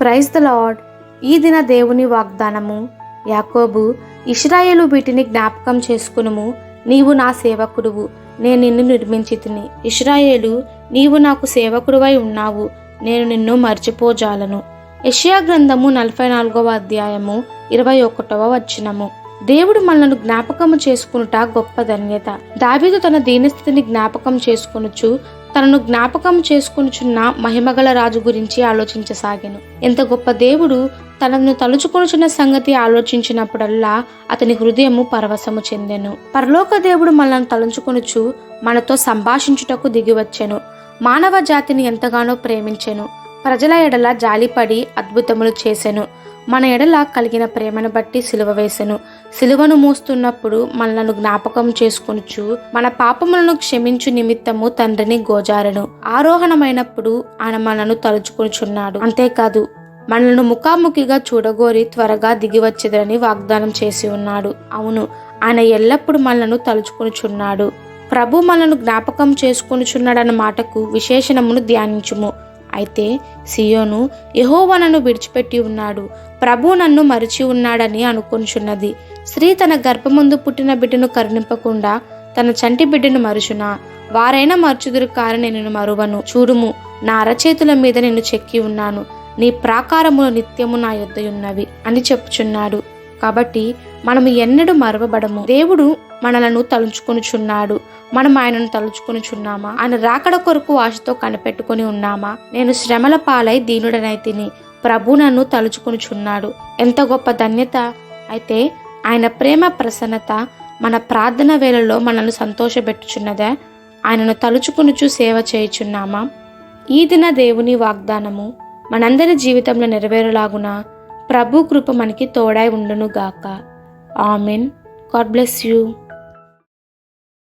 Praise the lord. ఈ దిన దేవుని వాగ్దానము యాకోబు ఇష్రాయేలు వీటిని జ్ఞాపకం చేసుకునుము. నీవు నా సేవకుడువు నేను నిన్ను నిర్మించి తిని నీవు నాకు సేవకుడువై ఉన్నావు నేను నిన్ను మర్చిపోజాలను. యషియా గ్రంథము నలభై నాలుగవ అధ్యాయము ఇరవై ఒకటవ వచనము. దేవుడు మనను జ్ఞాపకము చేసుకునుట గొప్ప ధన్యత. దావీదు తన దీనస్థితిని జ్ఞాపకం చేసుకొనుచు తనను జ్ఞాపకం చేసుకునిచున్న మహిమగల రాజు గురించి ఆలోచించసాగాను. ఎంత గొప్ప దేవుడు తనను తలుచుకొనుచున్న సంగతి ఆలోచించినప్పుడల్లా అతని హృదయము పరవశము చెందెను. పరలోక దేవుడు మనల్ని తలుచుకొనుచు మనతో సంభాషించుటకు దిగివచ్చెను. మానవ జాతిని ఎంతగానో ప్రేమించెను. ప్రజల ఎడల జాలిపడి అద్భుతములు చేసెను. మన ఎడల కలిగిన ప్రేమను బట్టి సిలువ వేసెను. సిలువను మూస్తున్నప్పుడు మనలను జ్ఞాపకం చేసుకొనుచు మన పాపములను క్షమించు నిమిత్తము తండ్రిని గోజారెను. ఆరోహణమైనప్పుడు ఆయన మనను తలుచుకొనుచున్నాడు. అంతేకాదు మనలను ముఖాముఖిగా చూడగోరి త్వరగా దిగివచ్చేదని వాగ్దానం చేసి ఉన్నాడు. అవును ఆయన ఎల్లప్పుడూ మనలను తలుచుకొనుచున్నాడు. ప్రభు మనను జ్ఞాపకం చేసుకొనుచున్నాడన్న మాటకు విశేషణమును ధ్యానించుము. అయితే సియోను యెహోవా నన్ను విడిచిపెట్టి ఉన్నాడు. ప్రభు నన్ను మరిచి ఉన్నాడని అనుకొనుచున్నది. స్త్రీ తన గర్భముందు పుట్టిన బిడ్డను కరుణింపకుండా తన చంటి బిడ్డను మరుచునా? వారైనా మర్చుదురు కాని నేను మరువను. చూడుము నా అరచేతుల మీద నేను చెక్కి ఉన్నాను. నీ ప్రాకారములు నిత్యము నా యుద్ధయున్నవి అని చెప్పుచున్నాడు. కాబట్టి మనము ఎన్నడూ మరవబడము. దేవుడు మనలను తలుచుకొనుచున్నాడు. మనం ఆయనను తలుచుకొనుచున్నామా? ఆయన రాకడ కొరకు ఆశతో కనిపెట్టుకొని ఉన్నామా? నేను శ్రమల పాలై దీనుడనై తిని ప్రభు నన్ను తలుచుకొనుచున్నాడు. ఎంత గొప్ప ధన్యత! అయితే ఆయన ప్రేమ ప్రసన్నత మన ప్రార్థన వేళలో మనల్ని సంతోషపెట్టుచున్నదా. ఆయనను తలుచుకునుచు సేవ చేయుచున్నామా? ఈ దిన దేవుని వాగ్దానము మనందరి జీవితంలో నెరవేరులాగున? ప్రభు కృప మనకి తోడై ఉండును గాక ఆమెన్. God bless you.